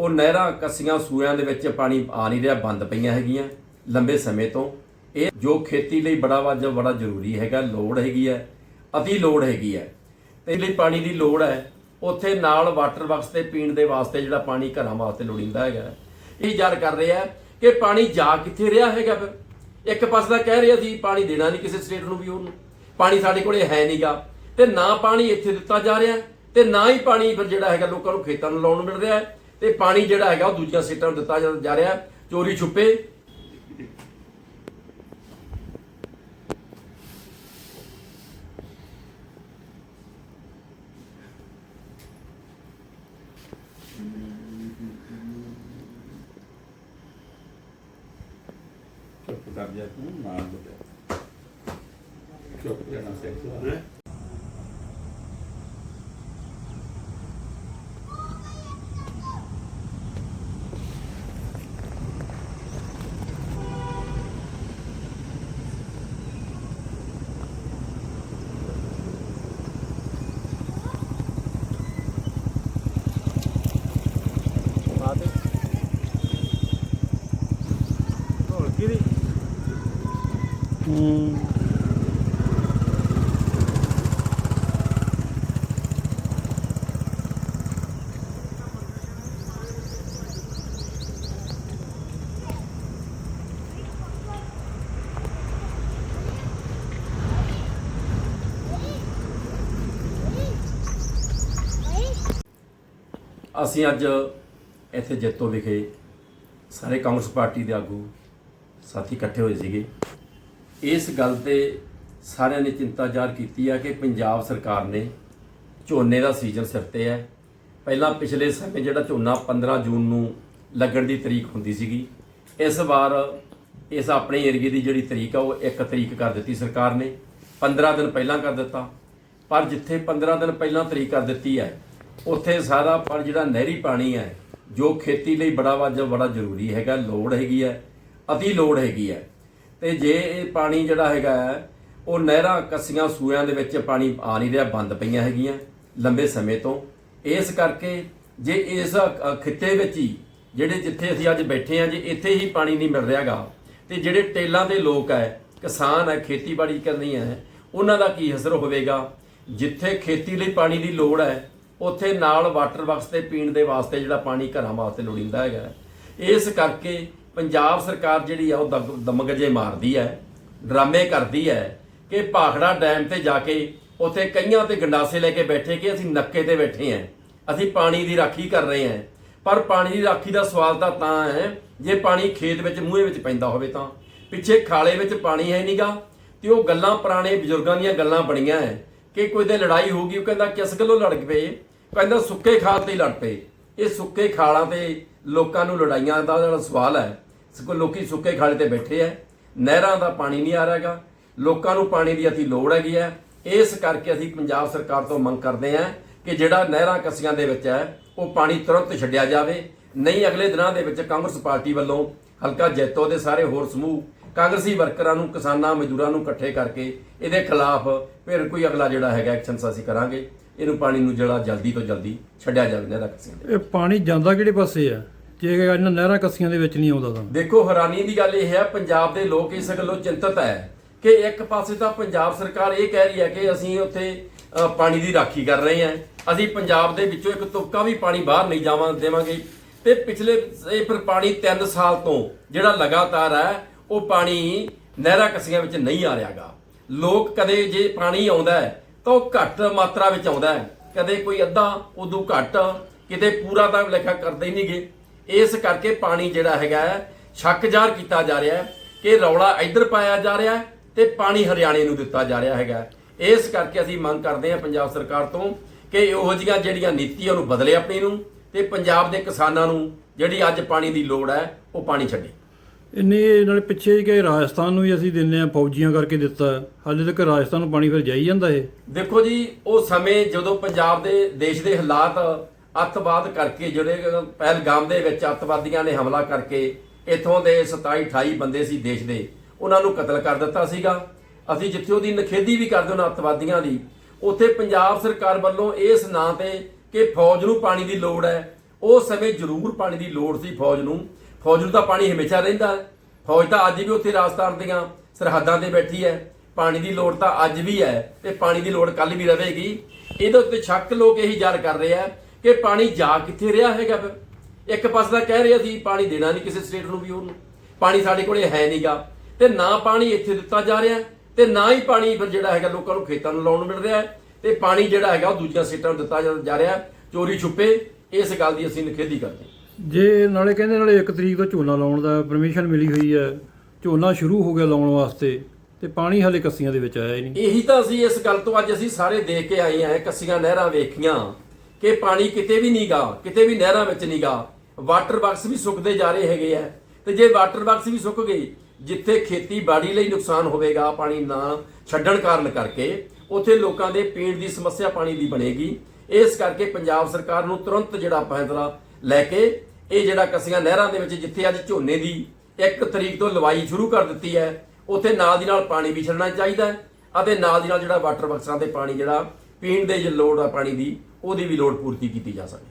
ਉਹ ਨਹਿਰਾਂ ਕੱਸੀਆਂ ਸੂਇਆਂ ਦੇ ਵਿੱਚ ਪਾਣੀ ਆ ਨਹੀਂ ਰਿਹਾ, ਬੰਦ ਪਈਆਂ ਹੈਗੀਆਂ ਲੰਬੇ ਸਮੇਂ ਤੋਂ। ਇਹ ਜੋ ਖੇਤੀ ਲਈ ਬੜਾ ਵਾਜ ਬੜਾ ਜ਼ਰੂਰੀ ਹੈਗਾ, ਲੋੜ ਹੈਗੀ ਹੈ, ਅਤੀ ਲੋੜ ਹੈਗੀ ਹੈ। ਤੇ ਲਈ ਪਾਣੀ ਦੀ ਲੋੜ ਹੈ, ਉੱਥੇ ਨਾਲ ਵਾਟਰ ਵਰਕਸ ਤੇ ਪੀਣ ਦੇ ਵਾਸਤੇ ਜਿਹੜਾ ਪਾਣੀ ਘਰਾਂ ਵਾਸਤੇ ਲੋੜੀਂਦਾ ਹੈਗਾ। ਇਹ ਯਾਦ ਕਰ ਰਿਹਾ ਕਿ ਪਾਣੀ ਜਾ ਕਿੱਥੇ ਰਿਹਾ ਹੈਗਾ ਫਿਰ? ਇੱਕ ਪਾਸੇ ਤਾਂ ਕਹਿ ਰਿਹਾ ਸੀ, ਪਾਣੀ ਦੇਣਾ ਨਹੀਂ ਕਿਸੇ ਸਟੇਟ ਨੂੰ ਵੀ ਉਹਨੂੰ। ਪਾਣੀ ਸਾਡੇ ਕੋਲੇ ਹੈ ਨਹੀਂਗਾ ਤੇ ਨਾ ਪਾਣੀ ਇੱਥੇ ਦਿੱਤਾ ਜਾ ਰਿਹਾ, ਤੇ ਨਾ ਹੀ ਪਾਣੀ ਫਿਰ ਜਿਹੜਾ ਹੈਗਾ ਲੋਕਾਂ ਨੂੰ ਖੇਤਾਂ ਨੂੰ ਲਾਉਣ ਨੂੰ ਮਿਲ ਰਿਹਾ ਹੈ। ਤੇ ਪਾਣੀ ਜਿਹੜਾ ਹੈਗਾ ਉਹ ਦੂਜੀਆਂ ਸਟੇਟਾਂ ਨੂੰ ਦਿੱਤਾ ਜਾ- ਰਿਹਾ। ਚੋਰੀ ਛੁਪੇ। ਚੁੱਪ ਕਰ ਜਾ ਤੂੰ ਨਾ ਬੋਲ ਚੁੱਪ ਰਹਿਣਾ ਸਿੱਖ ਅਸੀਂ ਅੱਜ ਇੱਥੇ ਜੈਤੋ ਵਿਖੇ ਸਾਰੇ ਕਾਂਗਰਸ ਪਾਰਟੀ ਦੇ ਆਗੂ ਸਾਥੀ ਇਕੱਠੇ ਹੋਏ ਸੀਗੇ। ਇਸ ਗੱਲ ਤੇ ਸਾਰਿਆਂ ਨੇ ਚਿੰਤਾ ਜ਼ਾਹਰ ਕੀਤੀ ਹੈ ਕਿ ਪੰਜਾਬ ਸਰਕਾਰ ਨੇ ਝੋਨੇ ਦਾ ਸੀਜ਼ਨ ਸਿਰ ਤੇ ਹੈ। ਪਹਿਲਾਂ ਪਿਛਲੇ ਸਮੇਂ ਜਿਹੜਾ ਝੋਨਾ 15 ਜੂਨ ਨੂੰ ਲੱਗਣ ਦੀ ਤਰੀਕ ਹੁੰਦੀ ਸੀਗੀ, ਇਸ ਵਾਰ ਇਸ ਆਪਣੇ ਏਰੀਏ ਦੀ ਜਿਹੜੀ ਤਰੀਕ ਆ, ਉਹ 1 ਤਰੀਕ ਕਰ ਦਿੱਤੀ ਸਰਕਾਰ ਨੇ। 15 ਦਿਨ ਪਹਿਲਾਂ ਕਰ ਦਿੱਤਾ। ਪਰ ਜਿੱਥੇ 15 ਦਿਨ ਪਹਿਲਾਂ ਤਰੀਕ ਕਰ ਦਿੱਤੀ ਹੈ, ਉੱਥੇ ਸਾਰਾ ਪਰ ਜਿਹੜਾ ਨਹਿਰੀ ਪਾਣੀ ਹੈ, ਜੋ ਖੇਤੀ ਲਈ ਬੜਾ ਵਾਜ ਬੜਾ ਜ਼ਰੂਰੀ ਹੈਗਾ, ਲੋੜ ਹੈਗੀ ਹੈ, ਅਤੀ ਲੋੜ ਹੈਗੀ ਹੈ। ਤੇ ਜੇ ਇਹ ਪਾਣੀ ਜਿਹੜਾ ਹੈਗਾ ਹੈ, ਉਹ ਨਹਿਰਾਂ ਕੱਸੀਆਂ ਸੂਇਆਂ ਦੇ ਵਿੱਚ ਪਾਣੀ ਆ ਨਹੀਂ ਰਿਹਾ ਬੰਦ ਪਈਆਂ ਹੈਗੀਆਂ ਲੰਬੇ ਸਮੇਂ ਤੋਂ। ਇਸ ਕਰਕੇ ਜੇ ਇਸ ਖਿੱਤੇ ਵਿੱਚ ਹੀ ਜਿਹੜੇ ਜਿੱਥੇ ਅਸੀਂ ਅੱਜ ਬੈਠੇ ਹਾਂ ਜੇ ਇੱਥੇ ਹੀ ਪਾਣੀ ਨਹੀਂ ਮਿਲ ਰਿਹਾਗਾ ਤੇ ਜਿਹੜੇ ਟੇਲਾਂ ਦੇ ਲੋਕ ਹੈ ਕਿਸਾਨ ਹੈ ਖੇਤੀਬਾੜੀ ਕਰਨੀ ਹੈ ਉਹਨਾਂ ਦਾ ਕੀ ਅਸਰ ਹੋਵੇਗਾ? ਜਿੱਥੇ ਖੇਤੀ ਲਈ ਪਾਣੀ ਦੀ ਲੋੜ ਹੈ ਉੱਥੇ ਨਾਲ ਵਾਟਰ ਵਰਕਸ ਤੇ ਪੀਣ ਦੇ ਵਾਸਤੇ ਜਿਹੜਾ ਪਾਣੀ ਘਰਾਂ ਵਾਸਤੇ ਲੋੜੀਂਦਾ ਹੈਗਾ। ਇਸ ਕਰਕੇ ਪੰਜਾਬ ਸਰਕਾਰ ਜਿਹੜੀ ਆ ਉਹ ਦਗ- ਦਮਗਜੇ ਮਾਰਦੀ ਹੈ ਡਰਾਮੇ ਕਰਦੀ ਹੈ ਕਿ ਭਾਖੜਾ ਡੈਮ ਤੇ ਜਾ ਕੇ ਉੱਥੇ ਕਈਆਂ ਤੇ ਗੰਡਾਸੇ ਲੈ ਕੇ ਬੈਠੇ ਕਿ ਅਸੀਂ ਨੱਕੇ ਤੇ ਬੈਠੇ ਹਾਂ ਅਸੀਂ ਪਾਣੀ ਦੀ ਰਾਖੀ ਕਰ ਰਹੇ ਹਾਂ ਪਰ ਪਾਣੀ ਦੀ ਰਾਖੀ ਦਾ ਸਵਾਲ ਤਾਂ ਤਾਂ ਹੈ, ਜੇ ਪਾਣੀ ਖੇਤ ਵਿੱਚ ਮੂਹੇ ਵਿੱਚ ਪੈਂਦਾ ਹੋਵੇ ਤਾਂ। ਪਿੱਛੇ ਖਾਲੇ ਵਿੱਚ ਪਾਣੀ ਹੈ ਨਹੀਂਗਾ ਤੇ ਉਹ ਗੱਲਾਂ ਪੁਰਾਣੇ ਬਜ਼ੁਰਗਾਂ ਦੀਆਂ ਗੱਲਾਂ ਬਣੀਆਂ ਹੈ ਕਿ ਕੋਈ ਦੇ ਲੜਾਈ ਹੋ ਗਈ, ਉਹ ਕਹਿੰਦਾ ਕਿਸ ਗੱਲੋਂ ਲੜ ਪਏ ਕਹਿੰਦਾ ਸੁੱਕੇ ਖਾਲ ਤੇ ਹੀ ਲੜ ਪਏ। ਇਹ ਸੁੱਕੇ ਖਾਲਾਂ ਤੇ ਲੋਕਾਂ ਨੂੰ ਲੜਾਈਆਂ ਦਾ ਜਿਹੜਾ ਸਵਾਲ ਹੈ ਸਗੋਂ ਲੋਕੀ ਸੁੱਕੇ ਖਾਲੇ ਤੇ ਬੈਠੇ ਐ ਨਹਿਰਾਂ ਦਾ ਪਾਣੀ ਨਹੀਂ ਆ ਰਿਹਾਗਾ ਲੋਕਾਂ ਨੂੰ ਪਾਣੀ ਦੀ ਅਤੀ ਲੋੜ ਹੈਗੀ ਹੈ। ਇਸ ਕਰਕੇ ਅਸੀਂ ਪੰਜਾਬ ਸਰਕਾਰ ਤੋਂ ਮੰਗ ਕਰਦੇ ਹਾਂ ਕਿ ਜਿਹੜਾ ਨਹਿਰਾਂ ਕੱਸੀਆਂ ਦੇ ਵਿੱਚ ਹੈ, ਉਹ ਪਾਣੀ ਤੁਰੰਤ ਛੱਡਿਆ ਜਾਵੇ। ਨਹੀਂ, ਅਗਲੇ ਦਿਨਾਂ ਦੇ ਵਿੱਚ ਕਾਂਗਰਸ ਪਾਰਟੀ ਵੱਲੋਂ ਹਲਕਾ ਜੈਤੋ ਦੇ ਸਾਰੇ ਹੋਰ ਸਮੂਹ ਕਾਂਗਰਸੀ ਵਰਕਰਾਂ ਨੂੰ, ਕਿਸਾਨਾਂ, ਮਜ਼ਦੂਰਾਂ ਨੂੰ ਇਕੱਠੇ ਕਰਕੇ ਇਹਦੇ ਖਿਲਾਫ ਫਿਰ ਕੋਈ ਅਗਲਾ ਜਿਹੜਾ ਹੈਗਾ ਐਕਸ਼ਨ ਅਸੀਂ ਕਰਾਂਗੇ। ਇਹਨੂੰ ਪਾਣੀ ਨੂੰ ਜਿਹੜਾ ਜਲਦੀ ਤੋਂ ਜਲਦੀ ਛੱਡਿਆ ਜਾਵੇ ਨਹਿਰਾਂ ਕੱਸੀਆਂ ਦੇ ਇਹ ਪਾਣੀ ਜਾਂਦਾ ਕਿਹੜੇ ਪਾਸੇ ਆ? ਜੇ ਇਹਨਾਂ ਨਹਿਰਾਂ ਕੱਸੀਆਂ ਦੇ ਵਿੱਚ ਨਹੀਂ ਆਉਂਦਾ ਤਾਂ। ਦੇਖੋ ਹੈਰਾਨੀ ਦੀ ਗੱਲ ਇਹ ਹੈ ਪੰਜਾਬ ਦੇ ਲੋਕ ਇਸ ਗੱਲੋਂ ਚਿੰਤਤ ਹੈ ਕਿ ਇੱਕ ਪਾਸੇ ਤਾਂ ਪੰਜਾਬ ਸਰਕਾਰ ਇਹ ਕਹਿ ਰਹੀ ਹੈ ਕਿ ਅਸੀਂ ਉੱਥੇ ਪਾਣੀ ਦੀ ਰਾਖੀ ਕਰ ਰਹੇ ਹਾਂ। ਅਸੀਂ ਪੰਜਾਬ ਦੇ ਵਿੱਚੋਂ ਇੱਕ ਤੁਪਕਾ ਵੀ ਪਾਣੀ ਬਾਹਰ ਨਹੀਂ ਜਾਵਾਂ ਦੇਵਾਂਗੇ। ਤੇ ਪਿਛਲੇ ਇਹ ਫਿਰ ਪਾਣੀ 3 ਸਾਲ ਤੋਂ ਜਿਹੜਾ ਲਗਾਤਾਰ ਹੈ ਉਹ ਪਾਣੀ ਨਹਿਰਾਂ ਕੱਸੀਆਂ ਵਿੱਚ ਨਹੀਂ ਆ ਰਿਹਾਗਾ। ਲੋਕ ਕਦੇ ਜੇ ਪਾਣੀ ਆਉਂਦਾ ਹੈ ਤਾਂ ਉਹ ਘੱਟ ਮਾਤਰਾ ਵਿੱਚ ਆਉਂਦਾ ਹੈ। ਕਦੇ ਕੋਈ ਅੱਧਾ, ਉਦੋਂ ਘੱਟ, ਕਿਤੇ ਪੂਰਾ ਤਾਂ ਲੇਖਾ ਕਰਦੇ ਹੀ ਨਹੀਂਗੇ। ਇਸ ਕਰਕੇ ਪਾਣੀ ਜਿਹੜਾ ਹੈਗਾ ਸ਼ੱਕ ਜ਼ਾਹਰ ਕੀਤਾ ਜਾ ਰਿਹਾ ਹੈ ਕਿ ਰੌਲਾ ਇੱਧਰ ਪਾਇਆ ਜਾ ਰਿਹਾ ਹੈ ਤੇ ਪਾਣੀ ਹਰਿਆਣੇ ਨੂੰ ਦਿੱਤਾ ਜਾ ਰਿਹਾ ਹੈਗਾ ਇਸ ਕਰਕੇ ਅਸੀਂ ਮੰਗ ਕਰਦੇ ਹਾਂ ਪੰਜਾਬ ਸਰਕਾਰ ਤੋਂ ਕਿ ਇਹੋ ਜਿਹੀਆਂ ਜਿਹੜੀਆਂ ਨੀਤੀਆਂ ਨੂੰ ਬਦਲੇ ਆਪਣੀ ਨੂੰ ਤੇ ਪੰਜਾਬ ਦੇ ਕਿਸਾਨਾਂ ਨੂੰ ਜਿਹੜੀ ਅੱਜ ਪਾਣੀ ਦੀ ਲੋੜ ਹੈ, ਉਹ ਪਾਣੀ ਛੱਡੇ। ਇੰਨੇ ਨਾਲੇ ਪਿੱਛੇ ਹੀ ਕਿ ਰਾਜਸਥਾਨ ਨੂੰ ਵੀ ਅਸੀਂ ਦਿੰਨੇ ਆ ਫੌਜੀਆਂ ਕਰਕੇ ਦਿੱਤਾ। ਹਾਲੇ ਤੱਕ ਰਾਜਸਥਾਨ ਨੂੰ ਪਾਣੀ ਫਿਰ ਜਾਈ ਜਾਂਦਾ ਇਹ। ਦੇਖੋ ਜੀ, ਉਹ ਸਮੇਂ ਜਦੋਂ ਪੰਜਾਬ ਦੇ ਦੇਸ਼ ਦੇ ਹਾਲਾਤ ਅੱਤਵਾਦ ਕਰਕੇ ਜਿਹੜੇ ਪਹਿਲਗਾਮ ਦੇ ਵਿੱਚ ਅੱਤਵਾਦੀਆਂ ਨੇ ਹਮਲਾ ਕਰਕੇ ਇਥੋਂ ਦੇ 27 28 ਬੰਦੇ ਸੀ ਦੇਸ਼ ਦੇ, ਉਹਨਾਂ ਨੂੰ ਕਤਲ ਕਰ ਦਿੱਤਾ ਸੀਗਾ। ਅਸੀਂ ਜਿੱਥੇ ਉਹਦੀ ਨਖੇਦੀ ਵੀ ਕਰਦੇ ਉਹਨਾਂ ਅੱਤਵਾਦੀਆਂ ਦੀ, ਉੱਥੇ ਪੰਜਾਬ ਸਰਕਾਰ ਵੱਲੋਂ ਇਸ ਨਾਂ ਤੇ ਕਿ ਫੌਜ ਨੂੰ ਪਾਣੀ ਦੀ ਲੋੜ ਹੈ। ਉਹ ਸਮੇਂ ਜ਼ਰੂਰ ਪਾਣੀ ਦੀ ਲੋੜ ਸੀ ਫੌਜ ਨੂੰ। ਫੌਜ ਨੂੰ ਤਾਂ ਪਾਣੀ ਹਮੇਸ਼ਾ ਰਹਿੰਦਾ ਹੈ। ਫੌਜ ਤਾਂ ਅੱਜ ਵੀ ਉੱਥੇ ਰਾਜਸਥਾਨ ਦੀਆਂ ਸਰਹੱਦਾਂ ਤੇ ਬੈਠੀ ਹੈ। ਪਾਣੀ ਦੀ ਲੋੜ ਤਾਂ ਅੱਜ ਵੀ ਹੈ ਤੇ ਪਾਣੀ ਦੀ ਲੋੜ ਕੱਲ ਵੀ ਰਹੇਗੀ। ਇਹਦੇ ਉੱਤੇ ਸ਼ੱਕ ਲੋਕ ਇਹੀ ਜ਼ਾਹਰ ਕਰ ਰਹੇ ਆ ਕਿ ਪਾਣੀ ਜਾ ਕਿੱਥੇ ਰਿਹਾ ਹੈਗਾ ਫਿਰ? ਇੱਕ ਪਾਸੇ ਤਾਂ ਕਹਿ ਰਿਹਾ ਸੀ ਪਾਣੀ ਦੇਣਾ ਨਹੀਂ ਕਿਸੇ ਸਟੇਟ ਨੂੰ ਵੀ ਉਹਨੂੰ ਪਾਣੀ ਸਾਡੇ ਕੋਲੇ ਹੈ ਨਹੀਂਗਾ ਤੇ ਨਾ ਪਾਣੀ ਇੱਥੇ ਦਿੱਤਾ ਜਾ ਰਿਹਾ ਤੇ ਨਾ ਹੀ ਪਾਣੀ ਫਿਰ ਜਿਹੜਾ ਹੈਗਾ ਲੋਕਾਂ ਨੂੰ ਖੇਤਾਂ ਨੂੰ ਲਾਉਣ ਨੂੰ ਮਿਲ ਰਿਹਾ ਹੈ। ਤੇ ਪਾਣੀ ਜਿਹੜਾ ਹੈਗਾ ਉਹ ਦੂਜੀਆਂ ਸਟੇਟਾਂ ਨੂੰ ਦਿੱਤਾ ਜਾ- ਜਾ ਰਿਹਾ ਚੋਰੀ ਛੁਪੇ, ਇਸ ਗੱਲ ਦੀ ਅਸੀਂ ਨਿਖੇਧੀ ਕਰਦੇ ਹਾਂ। ਜੇ ਨਾਲੇ ਕਹਿੰਦੇ ਨਾਲੇ 1 ਤਰੀਕ ਤੋਂ ਝੋਨਾ ਲਾਉਣ ਦਾ ਪਰਮਿਸ਼ਨ ਮਿਲੀ ਹੋਈ ਹੈ, ਝੋਨਾ ਸ਼ੁਰੂ ਹੋ ਗਿਆ ਲਾਉਣ ਵਾਸਤੇ ਤੇ ਪਾਣੀ ਹਾਲੇ ਕੱਸੀਆਂ ਦੇ ਵਿੱਚ ਆਇਆ ਹੀ ਨਹੀਂ। ਇਹੀ ਤਾਂ ਅਸੀਂ ਇਸ ਗੱਲ ਤੋਂ ਅੱਜ ਅਸੀਂ ਸਾਰੇ ਦੇਖ ਕੇ ਆਏ ਹਾਂ ਕੱਸੀਆਂ ਨਹਿਰਾਂ ਵੇਖੀਆਂ ਕਿ ਪਾਣੀ ਕਿਤੇ ਵੀ ਨਹੀਂਗਾ ਕਿਤੇ ਵੀ ਨਹਿਰਾਂ ਵਿੱਚ ਨਹੀਂਗਾ ਵਾਟਰ ਬਾਕਸ ਵੀ ਸੁੱਕਦੇ ਜਾ ਰਹੇ ਹੈਗੇ ਆ। ਤੇ ਜੇ ਵਾਟਰ ਬਾਕਸ ਵੀ ਸੁੱਕ ਗਏ ਜਿੱਥੇ ਖੇਤੀਬਾੜੀ ਲਈ ਨੁਕਸਾਨ ਹੋਵੇਗਾ ਪਾਣੀ ਨਾ ਛੱਡਣ ਕਾਰਨ ਕਰਕੇ, ਉੱਥੇ ਲੋਕਾਂ ਦੇ ਪੀਣ ਦੀ ਸਮੱਸਿਆ ਪਾਣੀ ਦੀ ਬਣੇਗੀ। ਇਸ ਕਰਕੇ ਪੰਜਾਬ ਸਰਕਾਰ ਨੂੰ ਤੁਰੰਤ ਜਿਹੜਾ ਫੈਸਲਾ ਲੈ ਕੇ ਇਹ ਜਿਹੜਾ ਕੱਸੀਆਂ ਨਹਿਰਾਂ ਦੇ ਵਿੱਚ ਜਿੱਥੇ ਅੱਜ ਝੋਨੇ ਦੀ 1 ਤਰੀਕ ਤੋਂ ਲਵਾਈ ਸ਼ੁਰੂ ਕਰ ਦਿੱਤੀ ਹੈ, ਉੱਥੇ ਨਾਲ ਦੀ ਨਾਲ ਪਾਣੀ ਵੀ ਛੱਡਣਾ ਚਾਹੀਦਾ ਹੈ ਅਤੇ ਨਾਲ ਦੀ ਨਾਲ ਜਿਹੜਾ ਵਾਟਰ ਬਕਸਾਂ 'ਤੇ ਪਾਣੀ ਜਿਹੜਾ ਪੀਣ ਦੇ ਜੇ ਲੋੜ ਆ ਪਾਣੀ ਦੀ, ਉਹਦੀ ਵੀ ਲੋੜ ਪੂਰਤੀ ਕੀਤੀ ਜਾ ਸਕੇ